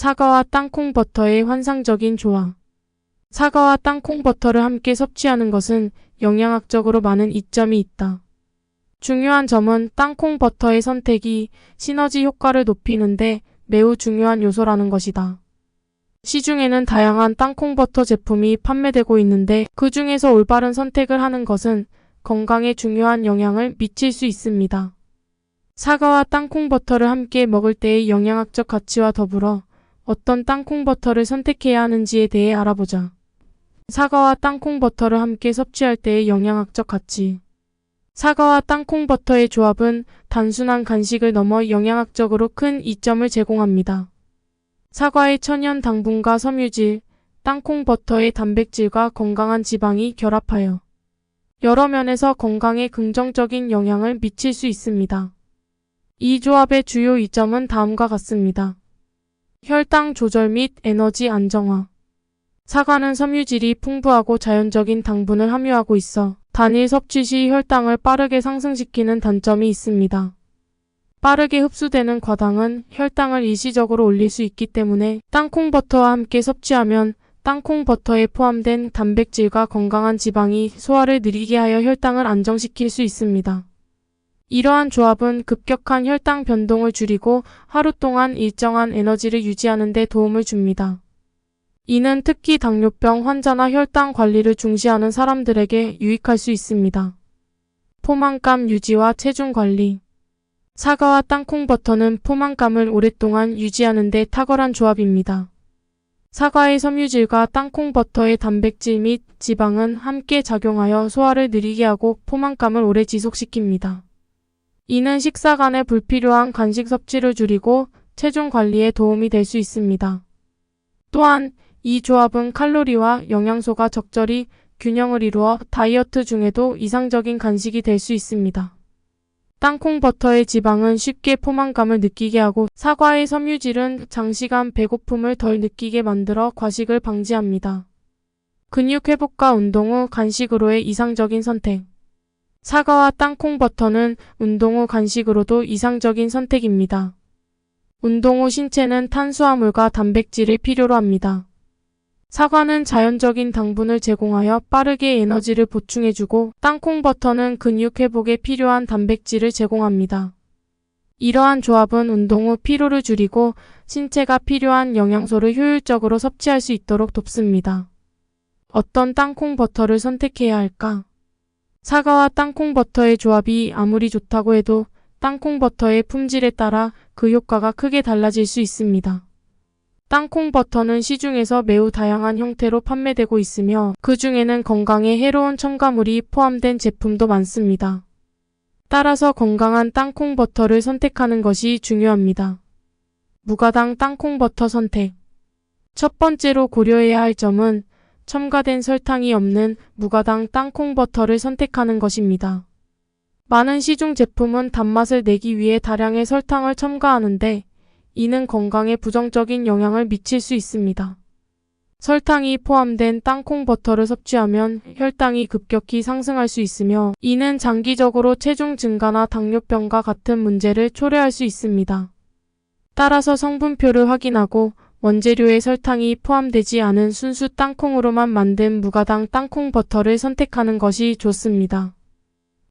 사과와 땅콩 버터의 환상적인 조화. 사과와 땅콩 버터를 함께 섭취하는 것은 영양학적으로 많은 이점이 있다. 중요한 점은 땅콩 버터의 선택이 시너지 효과를 높이는데 매우 중요한 요소라는 것이다. 시중에는 다양한 땅콩 버터 제품이 판매되고 있는데 그 중에서 올바른 선택을 하는 것은 건강에 중요한 영향을 미칠 수 있습니다. 사과와 땅콩 버터를 함께 먹을 때의 영양학적 가치와 더불어 어떤 땅콩 버터를 선택해야 하는지에 대해 알아보자. 사과와 땅콩 버터를 함께 섭취할 때의 영양학적 가치. 사과와 땅콩 버터의 조합은 단순한 간식을 넘어 영양학적으로 큰 이점을 제공합니다. 사과의 천연 당분과 섬유질, 땅콩 버터의 단백질과 건강한 지방이 결합하여 여러 면에서 건강에 긍정적인 영향을 미칠 수 있습니다. 이 조합의 주요 이점은 다음과 같습니다. 혈당 조절 및 에너지 안정화. 사과는 섬유질이 풍부하고 자연적인 당분을 함유하고 있어 단일 섭취 시 혈당을 빠르게 상승시키는 단점이 있습니다. 빠르게 흡수되는 과당은 혈당을 일시적으로 올릴 수 있기 때문에 땅콩 버터와 함께 섭취하면 땅콩 버터에 포함된 단백질과 건강한 지방이 소화를 느리게 하여 혈당을 안정시킬 수 있습니다. 이러한 조합은 급격한 혈당 변동을 줄이고 하루 동안 일정한 에너지를 유지하는 데 도움을 줍니다. 이는 특히 당뇨병 환자나 혈당 관리를 중시하는 사람들에게 유익할 수 있습니다. 포만감 유지와 체중 관리. 사과와 땅콩 버터는 포만감을 오랫동안 유지하는 데 탁월한 조합입니다. 사과의 섬유질과 땅콩 버터의 단백질 및 지방은 함께 작용하여 소화를 느리게 하고 포만감을 오래 지속시킵니다. 이는 식사 간에 불필요한 간식 섭취를 줄이고 체중 관리에 도움이 될 수 있습니다. 또한 이 조합은 칼로리와 영양소가 적절히 균형을 이루어 다이어트 중에도 이상적인 간식이 될 수 있습니다. 땅콩 버터의 지방은 쉽게 포만감을 느끼게 하고 사과의 섬유질은 장시간 배고픔을 덜 느끼게 만들어 과식을 방지합니다. 근육 회복과 운동 후 간식으로의 이상적인 선택. 사과와 땅콩 버터는 운동 후 간식으로도 이상적인 선택입니다. 운동 후 신체는 탄수화물과 단백질을 필요로 합니다. 사과는 자연적인 당분을 제공하여 빠르게 에너지를 보충해주고 땅콩 버터는 근육 회복에 필요한 단백질을 제공합니다. 이러한 조합은 운동 후 피로를 줄이고 신체가 필요한 영양소를 효율적으로 섭취할 수 있도록 돕습니다. 어떤 땅콩 버터를 선택해야 할까? 사과와 땅콩 버터의 조합이 아무리 좋다고 해도 땅콩 버터의 품질에 따라 그 효과가 크게 달라질 수 있습니다. 땅콩 버터는 시중에서 매우 다양한 형태로 판매되고 있으며 그 중에는 건강에 해로운 첨가물이 포함된 제품도 많습니다. 따라서 건강한 땅콩 버터를 선택하는 것이 중요합니다. 무가당 땅콩 버터 선택. 첫 번째로 고려해야 할 점은 첨가된 설탕이 없는 무가당 땅콩 버터를 선택하는 것입니다. 많은 시중 제품은 단맛을 내기 위해 다량의 설탕을 첨가하는데 이는 건강에 부정적인 영향을 미칠 수 있습니다. 설탕이 포함된 땅콩 버터를 섭취하면 혈당이 급격히 상승할 수 있으며 이는 장기적으로 체중 증가나 당뇨병과 같은 문제를 초래할 수 있습니다. 따라서 성분표를 확인하고 원재료에 설탕이 포함되지 않은 순수 땅콩으로만 만든 무가당 땅콩 버터를 선택하는 것이 좋습니다.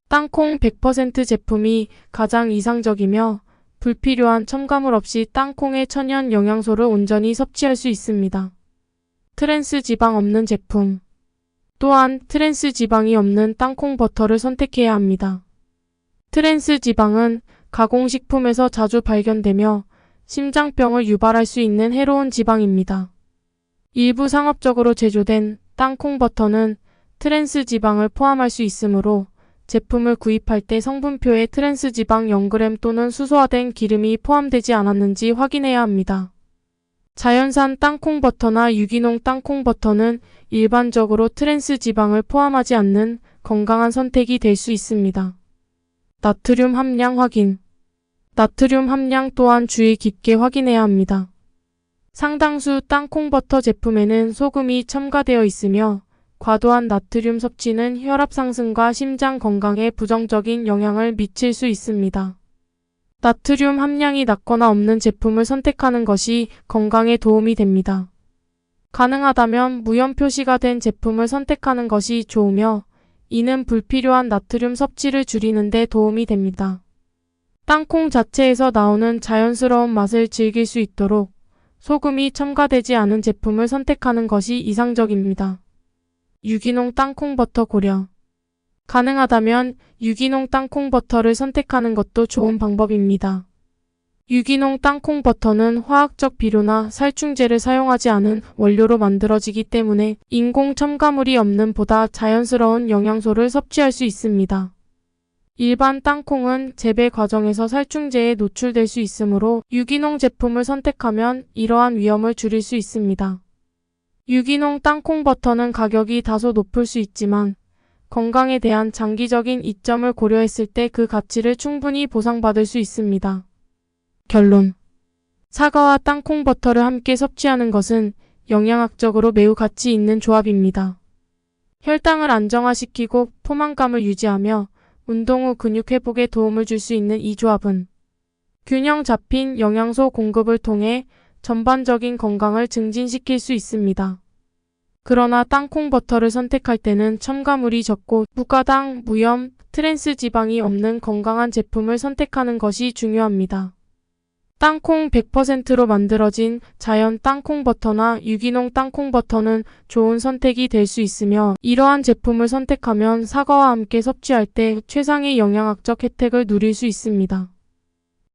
땅콩 100% 제품이 가장 이상적이며 불필요한 첨가물 없이 땅콩의 천연 영양소를 온전히 섭취할 수 있습니다. 트랜스 지방 없는 제품. 또한 트랜스 지방이 없는 땅콩 버터를 선택해야 합니다. 트랜스 지방은 가공식품에서 자주 발견되며 심장병을 유발할 수 있는 해로운 지방입니다. 일부 상업적으로 제조된 땅콩 버터는 트랜스 지방을 포함할 수 있으므로 제품을 구입할 때 성분표에 트랜스 지방 0g 또는 수소화된 기름이 포함되지 않았는지 확인해야 합니다. 자연산 땅콩 버터나 유기농 땅콩 버터는 일반적으로 트랜스 지방을 포함하지 않는 건강한 선택이 될 수 있습니다. 나트륨 함량 확인. 나트륨 함량 또한 주의 깊게 확인해야 합니다. 상당수 땅콩 버터 제품에는 소금이 첨가되어 있으며 과도한 나트륨 섭취는 혈압 상승과 심장 건강에 부정적인 영향을 미칠 수 있습니다. 나트륨 함량이 낮거나 없는 제품을 선택하는 것이 건강에 도움이 됩니다. 가능하다면 무염 표시가 된 제품을 선택하는 것이 좋으며 이는 불필요한 나트륨 섭취를 줄이는 데 도움이 됩니다. 땅콩 자체에서 나오는 자연스러운 맛을 즐길 수 있도록 소금이 첨가되지 않은 제품을 선택하는 것이 이상적입니다. 유기농 땅콩 버터 고려. 가능하다면 유기농 땅콩 버터를 선택하는 것도 좋은 방법입니다. 유기농 땅콩 버터는 화학적 비료나 살충제를 사용하지 않은 원료로 만들어지기 때문에 인공 첨가물이 없는 보다 자연스러운 영양소를 섭취할 수 있습니다. 일반 땅콩은 재배 과정에서 살충제에 노출될 수 있으므로 유기농 제품을 선택하면 이러한 위험을 줄일 수 있습니다. 유기농 땅콩 버터는 가격이 다소 높을 수 있지만 건강에 대한 장기적인 이점을 고려했을 때 그 가치를 충분히 보상받을 수 있습니다. 결론. 사과와 땅콩 버터를 함께 섭취하는 것은 영양학적으로 매우 가치 있는 조합입니다. 혈당을 안정화시키고 포만감을 유지하며 운동 후 근육 회복에 도움을 줄 수 있는 이 조합은 균형 잡힌 영양소 공급을 통해 전반적인 건강을 증진시킬 수 있습니다. 그러나 땅콩 버터를 선택할 때는 첨가물이 적고 무가당, 무염, 트랜스 지방이 없는 건강한 제품을 선택하는 것이 중요합니다. 땅콩 100%로 만들어진 자연 땅콩 버터나 유기농 땅콩 버터는 좋은 선택이 될 수 있으며 이러한 제품을 선택하면 사과와 함께 섭취할 때 최상의 영양학적 혜택을 누릴 수 있습니다.